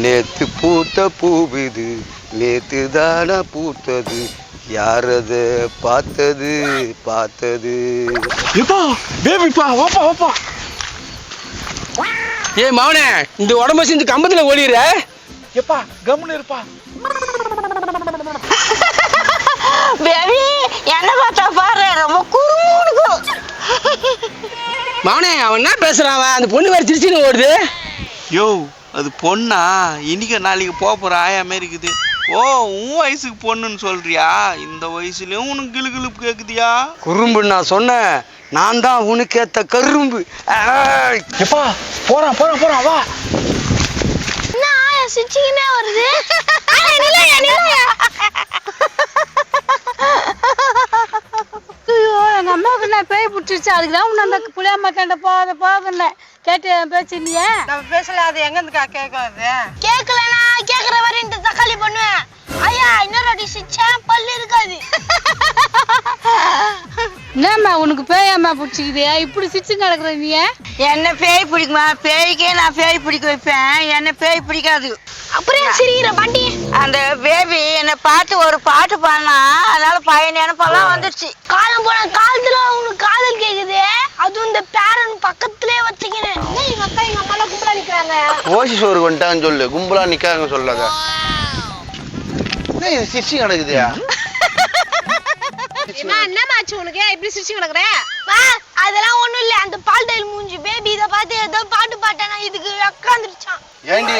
நேத்து பூத்த பூவிது நேத்து தான பூத்தது. யாரத பார்த்தது பார்த்தது. எப்பா பேபிப்பா வாப்பா வாப்பா. ஏய் மவனே இந்த உடம்ப செஞ்சு கம்பத்துல ஓடிடுற எப்பா கம்முன்னு இருப்பா. பேபி என்ன பார்த்தா பாரு ரொம்ப குறுமுடுக்கும் மவனே அவன் என்ன பேசுறான் அவன்? அந்த பொண்ணு வேற திருச்சின்னு ஓடுது. யோ அது பொண்ணா? இன்னைக்கு நாளைக்கு போக போற ஆயா மாதிரி இருக்குது. ஓ உன் வயசுக்கு பொண்ணுன்னு சொல்றியா? இந்த வயசுலயும் உனக்கு கிளு கிளுப்பு கேக்குதியா? குறும்பு நான் சொன்னேன். நான் தான் உனக்கேத்த கரும்பு. ஆய். எப்பா போறான் போறான் போறான் வா. என்ன ஆயா சிரிச்சுக்கினே வருது? என்ன பேய் பிடிச்சிருச்சு. அதுக்கு தான் உன்னை அந்த புளியம்மா கேட்ட போத போதுன்னு கேட்டு பேச்சு இல்லையே? நம்ம பேசல அது எங்க இருந்துக்கா கேட்கும் அது? கேட்கலனா கேக்குற வரை இந்த தக்காளி பண்ணுவேன். ஐயா இன்னொரு அடி சிரிச்சேன் பல்லு இருக்காது. என்னம்மா உனக்கு பேயம்மா பிடிச்சிக்குது. இப்படி சிரிச்சு கிடக்குற நீ? என்ன பேய் பிடிக்குமா? பேய்க்கே நான் பேய் பிடிக்க வைப்பேன். என்ன பேய் பிடிக்காது. அப்புறம் சிரிக்கிற பாட்டி அந்த பேபி என்னை பார்த்து ஒரு பாட்டு பாடினா அதனால பையன் நினைப்பெல்லாம் வந்துருச்சு. காலம் போன காலத்துல உனக்கு காதல் கேக்குது. அதுவும் இந்த பேரன் பக்கத்திலே வச்சுக்கிறேன் எங்க அக்கா எங்க அம்மா எல்லாம் கும்பலா நிக்கிறாங்க ஓசி சோறு வந்துட்டான்னு சொல்லு. கும்பலா நிக்காங்க சொல்லாத. என்ன இது சிரிச்சு கிடக்குதியா என்னமாச்சு உனக்கு? இப்படி சிரிச்சு கிடக்குற வா அதெல்லாம் ஒண்ணும் இல்ல. அந்த பால் டைல் மூஞ்சி பேபி இத பார்த்து ஏதோ பாட்டு பாட்டேனா இதுக்கு உட்காந்துருச்சான் ஏண்டி?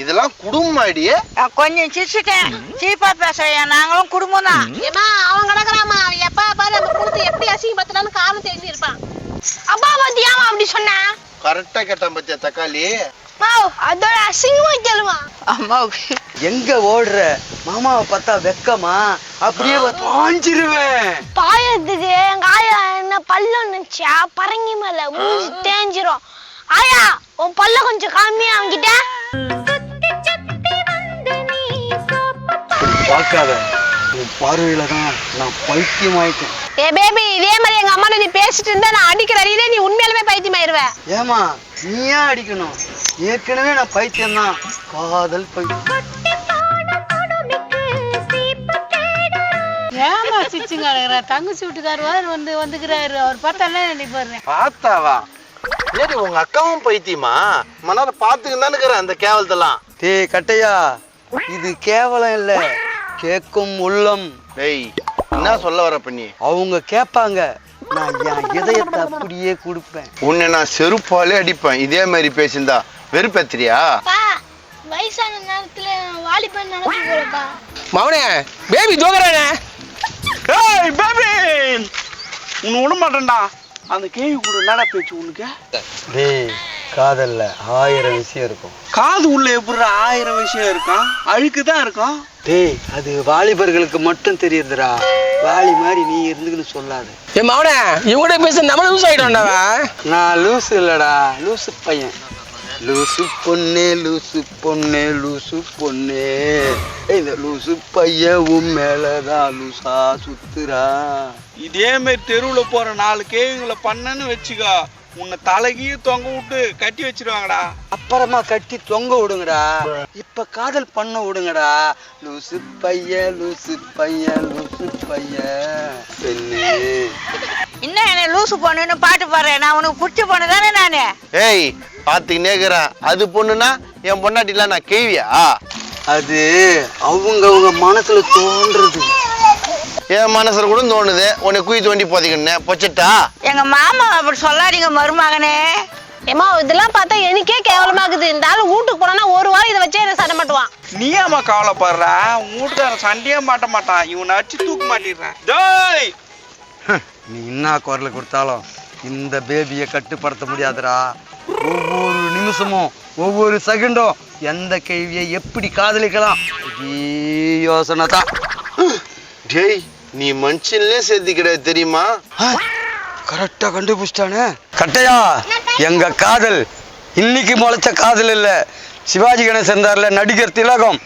இதெல்லாம் குடும்பமாடி? நான் கொஞ்சம் சிரிச்சுட்டேன். சீப்பா பேசுறேன் நாங்களும் குடும்பம் தான் ஏமா அவன் கிடக்குறாமா அவன் எப்ப பாரு அந்த குடுத்து எப்படி அசிங்கப்படுத்தலாம்னு காரணம் தெரிஞ்சு இருப்பான் அப்பா பாத்தி ஏமா அப்படி சொன்ன? கரெக்டா கேட்டான் பத்தியா தக்காளி? அதோட அசிங்கமா கேளுமா. அம்மாவுக்கு எங்க ஓடுற? மாமாவை பார்த்தா வெக்கமா? அப்படியே பாஞ்சிருவேன். பாயத்துக்கு எங்க ஆயா என்ன பல்ல நினைச்சா பரங்கி மேல மூஞ்சி தேஞ்சிரும். ஆயா உன் பல்ல கொஞ்சம் காமி அவங்கிட்ட பார்க்காத. உன் பார்வையில தான் நான் பைத்தியமாயிட்டேன். ஏ பேபி இதே மாதிரி எங்க அம்மா நீ பேசிட்டு இருந்தா நான் அடிக்கிற அடியிலே நீ உண்மையாலுமே பைத்தியமாயிருவேன் ஏமா நீ ஏன் அடிக்கணும்? ஏற்கனவே நான் பைத்தியம் தான் காதல் பைத்தியம். ஏமா கிடக்குற தங்கச்சி வீட்டுக்காரர் வந்து வந்துக்கிறாரு அவர் பார்த்தா என்ன நினைப்பாரு பார்த்தாவா? ஏடி உங்க அக்காவும் பைத்தியமா? மனால பாத்துக்கிட்டு தானே அந்த கேவலத்தெல்லாம். டேய் கட்டையா இது கேவலம் இல்ல. கேட்கும் உள்ளம். டேய் என்ன சொல்ல வர பண்ணி? அவங்க கேட்பாங்க நான் என் இதயத்தை அப்படியே கொடுப்பேன். உன்னை நான் செருப்பாலே அடிப்பேன். இதே மாதிரி பேசியிருந்தா வெறுப்பேத்திரியா பா வயசான நேரத்துல வாலிபன் நடந்து போறப்பா. மவனே பேபி தூக்குறானே ஏய் பேபி உன்னை விட மாட்டேன்டா அந்த கேள்வி கூட என்னடா பேச்சு உனக்கு? டேய் காதல்ல ஆயிரம் விஷயம் இருக்கும். காது உள்ள எப்படி ஆயிரம் விஷயம் இருக்கான் அழுக்கு தான் இருக்கும் டேய் அது வாலிபர்களுக்கு மட்டும் தெரியுதுடா. வாலி மாதிரி நீ இருந்துக்கின்னு சொல்லாத. ஏ மவனே இவங்க பேச நம்ம லூஸ் ஆயிட்டோம்டா நான் லூசு இல்லடா லூசு பையன். லூசு பொண்ணே லூசு பொண்ணே லூசு பொண்ணே. ஏய், இந்த லூசு உன் மேலதான் லூசா சுத்துறா. இதே மாதிரி தெருவுல போற நாலு கேவிங்களை பண்ணன்னு வச்சுக்கோ. உன்னை தலைகீழ தொங்க விட்டு கட்டி வச்சிருவாங்கடா. அப்புறமா கட்டி தொங்க விடுங்கடா. இப்ப காதல் பண்ண விடுங்கடா. லூசு பையன் லூசு பையன் லூசு பையன் பெண்ணே. என்ன என்ன லூசு பொண்ணுன்னு பாட்டு பாடுறேன் நான் உனக்கு பிடிச்ச பொண்ணு தானே நானு? ஏய் பாத்துக்கினே இருக்கிறேன் அது பொண்ணுனா என் பொண்டாட்டிலாம் நான் கேவியா? அது அவங்க அவங்க மனசுல தோன்றது. என் மனசுல கூட தோணுது உன்னை குயி தோண்டி போதிக்கணும் பொச்சட்டா? எங்க மாமா அப்படி சொல்லாதீங்க மருமகனே. ஏமா இதெல்லாம் பார்த்தா எனக்கே கேவலமாக்குது. இந்த ஆளு வீட்டுக்கு போனா ஒரு வாரம் இதை வச்சே என்ன சண்டை மாட்டுவான்? நீ ஏமா கவலைப்படுற? உன் வீட்டுக்காரன் சண்டையே மாட்ட மாட்டான். இவனை அடிச்சு தூக்க மாட்டிடுறேன். டேய்! நீ என்ன குரல் கொடுத்தாலும் இந்த பேபியை கட்டுப்படுத்த முடியாதுடா. ஒவ்வொரு நிமிஷமும் ஒவ்வொரு செகண்டும் எந்த கேள்வியை எப்படி காதலிக்கலாம்? இதே யோசனை தான் டேய் நீ மனுஷன்லயே சேர்த்து கிடையாது தெரியுமா கரெக்டா கண்டுபிடிச்சிட்டானே. கட்டையா எங்க காதல் இன்னைக்கு முளைச்ச காதல் இல்ல. சிவாஜி கணேசன் இருந்தார்ல நடிகர் திலகம்.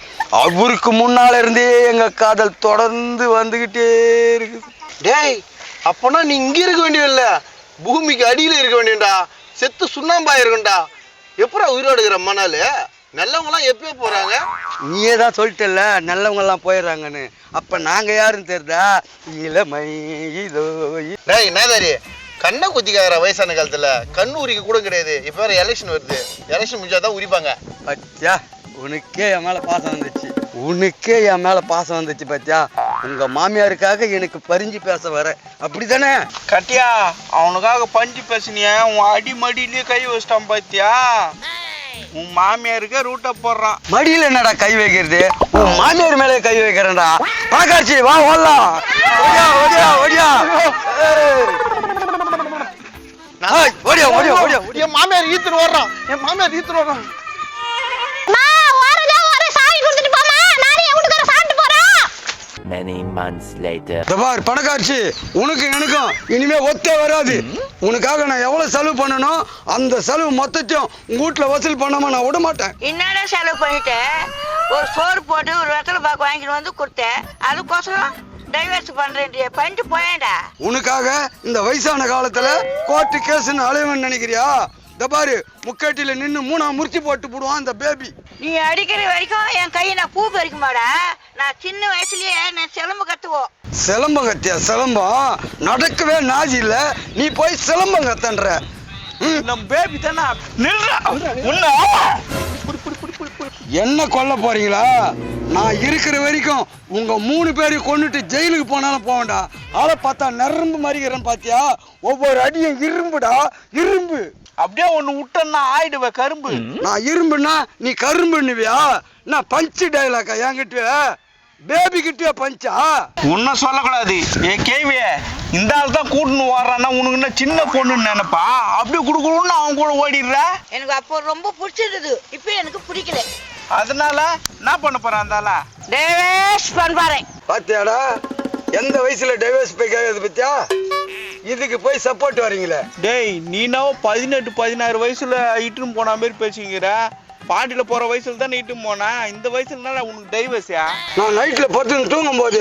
அவருக்கு முன்னால இருந்தே எங்க காதல் தொடர்ந்து வந்துகிட்டே இருக்குது. டேய் அப்பனா நீ இங்க இருக்க வேண்டியதில்ல. பூமிக்கு அடியில இருக்க வேண்டியடா செத்து சுண்ணாம்பா இருக்கும்டா. எப்படா உயிரோடு இருக்கிற மணாலு நல்லவங்க எல்லாம் எப்பயோ போறாங்க. நீயே தான் சொல்லிட்டல நல்லவங்க எல்லாம் போயிடுறாங்கன்னு அப்ப நாங்க யாருன்னு தெரியுதா? இளமை இதோ டேய் என்னதாரி கண்ணை குத்திக்கார வயசான காலத்துல. கண்ணு உரிக்க கூட கிடையாது. இப்ப வேற எலெக்ஷன் வருது. எலெக்ஷன் முடிஞ்சாதான் உரிப்பாங்க. பத்தியா? உனக்கே என் மேல பாசம் வந்துச்சு. உனக்கே என் மேல பாசம் வந்துச்சு பத்தியா? உங்க மாமியாருக்காக எனக்கு பரிஞ்சு பேச வர. அப்படிதானே கட்டியா அவனுக்காக பஞ்சு பேசுனிய. உன் அடி மடியிலேயே கை வச்சிட்டான் பாத்தியா? உன் மாமியாருக்கே ரூட்டை போடுறான். மடியில என்னடா கை வைக்கிறது? உன் மாமியார் மேலே கை வைக்கிறேன்டா. பாக்காச்சி வா ஓடலாம். ஓடியா ஓடியா ஓடியா. ஓடியா ஓடியா ஓடியா என் மாமியார் ஈத்துன்னு ஓடுறான். என் மாமியார் ஈத்துன்னு ஓடுறான். Many months later. இந்த பார் பணக்காட்சி. உனக்கு எனக்கும். இனிமே ஒத்தே வராது. உனக்காக நான் எவ்வளவு செலவு பண்ணணும் அந்த செலவு மொத்தத்தையும் உங்க வீட்டுல வசூல் பண்ணாம நான் விட மாட்டேன். என்னடா செலவு பண்ணிட்டு? ஒரு சோறு போட்டு ஒரு வெத்தலை பாக்கு வாங்கிட்டு வந்து கொடுத்தேன். அதுக்கோசரம் டைவர்ஸ் பண்றேன்டியே பண்ணிட்டு போயேன்டா. உனக்காக இந்த வயசான காலத்துல கோர்ட்டு கேஸ்ன்னு அலைவன் நினைக்கிறியா? இந்த பாரு முக்கட்டில நின்னு மூணா முறிச்சு போட்டு போடுவான் அந்த பேபி நீ அடிக்கிற வரைக்கும் என் கையை நான் பூ பறிக்க நான் சின்ன வயசுலயே நான் சிலம்பு கத்துவோம் சிலம்பம் கத்தியா சிலம்பம்? நடக்கவே நாஜி இல்ல. நீ போய் சிலம்பம் கத்தன்ற ம், நம்ம பேபி தானே? நில்றா. உன்ன என்ன கொல்ல போறீங்களா? நான் இருக்கிற வரைக்கும் உங்க மூணு பேரையும் கொண்டுட்டு ஜெயிலுக்கு போனாலும் போவேன்டா. ஆளை பார்த்தா நரம்பு மறிக்கிறேன்னு பாத்தியா ஒவ்வொரு அடியும் இரும்புடா. இரும்பு. அப்படியே ஒண்ணு விட்டன்னா ஆயிடுவேன் கரும்பு. நான் இரும்புன்னா நீ கரும்புன்னுவியா? நான் பஞ்சு டைலாக்கா என்கிட்ட பேபி கிட்டே பஞ்சா? உன்ன சொல்லக்கூடாது. ஏ கேவிய இந்த ஆள் தான் கூட்டுன்னு ஓடுறான்னா உனக்கு என்ன சின்ன பொண்ணுன்னு நினைப்பா? அப்படியே குடுக்கணும்னு அவன் கூட ஓடிடுற? எனக்கு அப்போ ரொம்ப பிடிச்சிருந்தது. இப்போ எனக்கு பிடிக்கல. அதனால என்ன பண்ண போறான் அந்த ஆளா? டைவர்ஸ் பண்பாரேன் பாத்தியாடா எந்த வயசுல டைவர்ஸ் போய் கேட்கறது பத்தியா? இதுக்கு போய் சப்போர்ட் வரீங்களே? டேய் நீனாவும் பதினெட்டு பதினாறு வயசுல இட்டுன்னு போன மாதிரி பேசிக்கிற. பாட்டில போற வயசுல தானே இட்டுன்னு போனா இந்த வயசுல என்னடா உனக்கு டைவர்ஸியா நான் நைட்ல பத்து தூங்கும் போது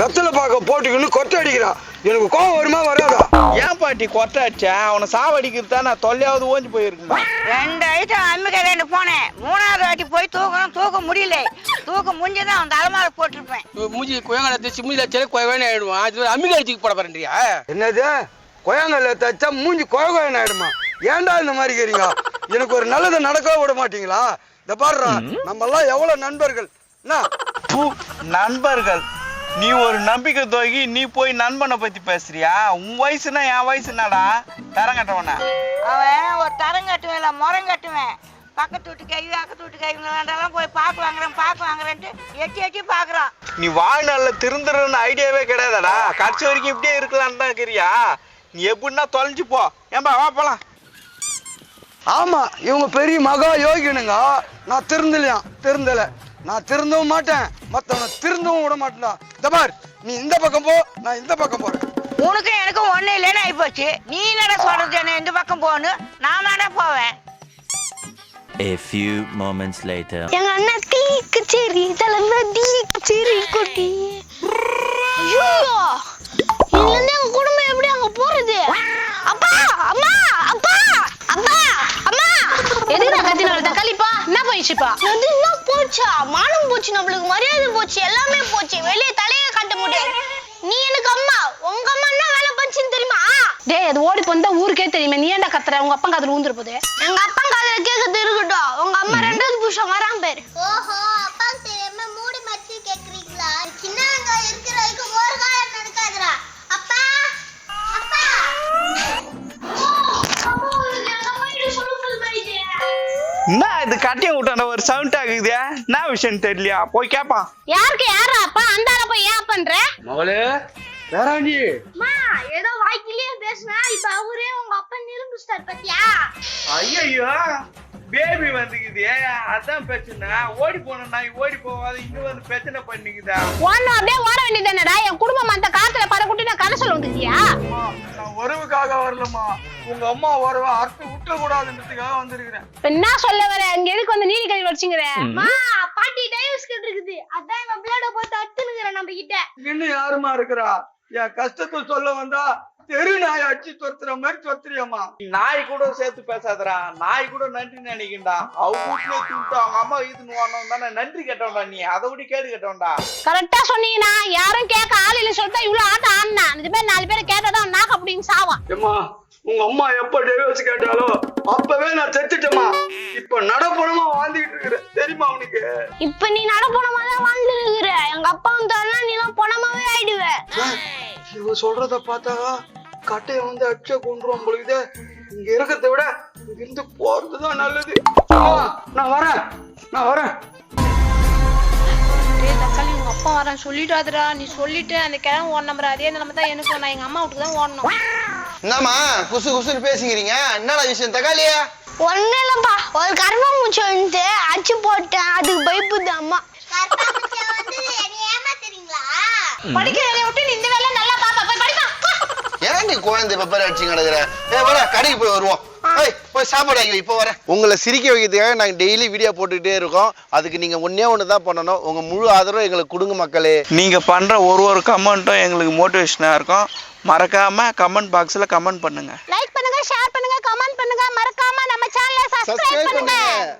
வெத்தலை பாக்க போட்டுக்கின்னு கொட்டை அடிக்கிறா எனக்கு கோவம் வருமா வராதா? ஏன் பாட்டி கொட்டை அடிச்சா அவனை சாவடிக்கிறது தான் நான் தொல்லையாவது ஓஞ்சி போயிருக்குமா? ரெண்டு ஐட்டம் அம்மிக்க ரெண்டு போனேன். மூணாவது வாட்டி போய் தூக்கணும். தூக்க முடியல. தூக்க முடிஞ்சதான் அவன் தலைமால போட்டிருப்பேன். மூஞ்சி குயங்கால தேச்சு மூஞ்சில செல குயவேனே ஆயிடுவான். அது அம்மிக்கா அடிச்சுக்கு போட போறேன்றியா? என்னது? கொயங்கல்ல தச்சா மூஞ்சி கொய கொயன்னு ஆயிடுமா? ஏன்டா இந்த மாதிரி கேறீங்க? எனக்கு ஒரு நல்லது நடக்கவே விட மாட்டீங்களா? இந்த பாடுறா நம்ம எல்லாம் எவ்வளவு நண்பர்கள்? நண்பர்கள். நீ ஒரு நம்பிக்கை துரோகி நீ போய் நண்பனை பத்தி பேசுறியா? உன் வயசுனா என் வயசு என்னடா? தரங்கட்டவனா அவன் ஒரு தரம் கட்டுவேன் இல்லை முறம் கட்டுவேன். பக்கத்து வீட்டு கை அக்கத்து வீட்டு கைங்களாண்டெல்லாம் போய் பாக்கு வாங்குறேன் பாக்கு வாங்குறேன்ட்டு எட்டி எட்டி பாக்குறான். நீ வாழ்நாள்ல திருந்துறன்னு ஐடியாவே கிடையாதாடா. கடைசி வரைக்கும் இப்படியே இருக்கலாம்னு தான் இருக்கிறியா? நீ எப்படின்னா தொலைஞ்சு போ. ஏன்பா வா போலாம். ஆமா இவங்க பெரிய மகா யோகினுங்க. நான் திருந்தலையா? திருந்தல. நான் திருந்தவும் மாட்டேன். மத்தவனை திருந்தவும் விட மாட்டேன்டா. இந்த பார் நீ இந்த பக்கம் போ நான் இந்த பக்கம் போறேன். உனக்கும் எனக்கும் ஒண்ணு இல்லைன்னு ஆயிப்போச்சு. நீ என்னடா சொல்றது? என்ன இந்த பக்கம் போகணும் நான் தானே போவேன். A few moments later. எங்க அண்ணன் தீக்கு சரி தலைமை தீக்கு சரி குட்டி. ஐயோ! இதுல இருந்து போயிடுச்சுப்பா அது என்ன போச்சா? மானம் போச்சு நம்மளுக்கு மரியாதை போச்சு எல்லாமே போச்சு. வெளியே தலையே காட்ட முடியாது. நீ எனக்கு அம்மா உங்க அம்மா என்ன வேலை பண்ணுச்சுன்னு தெரியுமா? டேய் அது ஓடி போந்தா ஊருக்கே தெரியுமே. நீ ஏன்டா கத்துற? உங்க அப்பா காதுல ஊந்துரு போகுது எங்க அப்பா காதுல கேட்கறது இருக்கட்டும். உங்க அம்மா ரெண்டாவது புருஷன் வரான் பேரு. ஓஹோ. என்ன இது கட்டிய விட்டான ஒரு சவுண்ட் ஆகுது? என்ன விஷயம் தெரியலையா? போய் கேப்பான் யாருக்கு யாரா அப்பா? அந்த ஆளை போய் ஏன் பண்ற? மகளே வேறாண்டி அம்மா ஏதோ வாய்க்கிலேயே பேசுனா இப்ப அவரே உங்க அப்பா நிரூபிச்சிட்டார் பத்தியா? ஐயோ பேபி வந்துக்குது. அதான் பிரச்சனை. ஓடி போன நாய் ஓடி போகாத. இங்க வந்து பிரச்சனை பண்ணிக்குதா? ஒன்னு அப்படியே ஓட வேண்டியதானடா என் குடும்பம் அந்த காத்துல பட குட்டி நான் கதை சொல்ல வந்துருக்கியா? நான் உறவுக்காக வரலம்மா. உங்க அம்மா உறவை அறுத்து விட்டுற கூடாதுன்றதுக்காக வந்திருக்கிறேன் என்ன சொல்ல வர? அங்க எதுக்கு வந்து நீதி கழிவு வச்சுங்கிற பாட்டி டைவர்ஸ் கிட்ட இருக்குது அதான் இவன் பிளேட போட்டு அத்துனுக்குறேன் நம்ம கிட்ட இன்னும் யாருமா இருக்கிறா? என் கஷ்டத்தை சொல்ல வந்தா தெரு நாய் அடிச்சு துரத்துற மாதிரி துரத்துறியம்மா. நாய் கூட சேர்த்து பேசாதடா. நாய் கூட நன்றி நினைக்கின்றா அவங்க வீட்டுல தூட்டு அவங்க அம்மா இதுன்னு வரணும் தானே. நன்றி கேட்டவன்டா நீ. அதை விட கேடு கேட்டவன்டா. கரெக்டா சொன்னீங்கன்னா யாரும் கேட்க ஆள் இல்ல சொல்லிட்டா இவ்வளவு ஆட்டம் ஆடினா. இது மாதிரி நாலு பேரை கேட்டாதான் நாக்கு அப்படின்னு சாவான். ஏம்மா உங்க அம்மா எப்ப டிவோர்ஸ் கேட்டாலோ அப்பவே நான் செத்துட்டேம்மா. இப்ப நடப்பணமா வாழ்ந்துகிட்டு இருக்கிறேன் தெரியுமா உனக்கு? இப்ப நீ நடப்பணமா தான் வாழ்ந்து இருக்கிற. எங்க அப்பா வந்தாருன்னா நீ எல்லாம் பணமாவே ஆயிடுவ. இவ சொல்றத பார்த்தா கட்டைய வந்து அடிச்ச கொண்டுருவோம் பொழுது. இங்க இருக்கிறத விட இங்க இருந்து போறதுதான் நல்லது. நான் வரேன். நான் வரேன். தக்காளி உங்க அப்பா வரேன் சொல்லிட்டாதுடா நீ சொல்லிட்டு அந்த கிழமை ஓடணும் அதே நிலைமை தான் எனக்கு நான் எங்க அம்மா வீட்டுக்கு தான் ஓடணும். என்னம்மா குசு குசுன்னு பேசிக்கிறீங்க? என்னடா விஷயம் தக்காளியா ஒண்ணு இல்லப்பா ஒரு கரும்பு மூச்சு வந்து அடிச்சு போட்டேன். அதுக்கு பயப்புது அம்மா. படிக்கிற வேலையை விட்டு நீ இந்த வேலை நீ குழந்தை பெப்பர் அடிச்சு கிடக்குற? ஏ வர கடைக்கு போய் வருவோம். ஏய் போய் சாப்பாடு வாங்கி இப்போ வரேன். உங்களை சிரிக்க வைக்கிறதுக்காக நாங்கள் டெய்லி வீடியோ போட்டுக்கிட்டே இருக்கோம். அதுக்கு நீங்கள் ஒன்றே ஒன்று தான் பண்ணணும். உங்கள் முழு ஆதரவு எங்களுக்கு கொடுங்க மக்களே. நீங்க பண்ற ஒரு ஒரு கமெண்ட்டும் எங்களுக்கு மோட்டிவேஷனா இருக்கும். மறக்காம கமெண்ட் பாக்ஸ்ல கமெண்ட் பண்ணுங்க. லைக் பண்ணுங்க ஷேர் பண்ணுங்க கமெண்ட் பண்ணுங்க. மறக்காம நம்ம சேனலை சப்ஸ்கிரைப் பண்ணுங்க. பண்ணுங்க.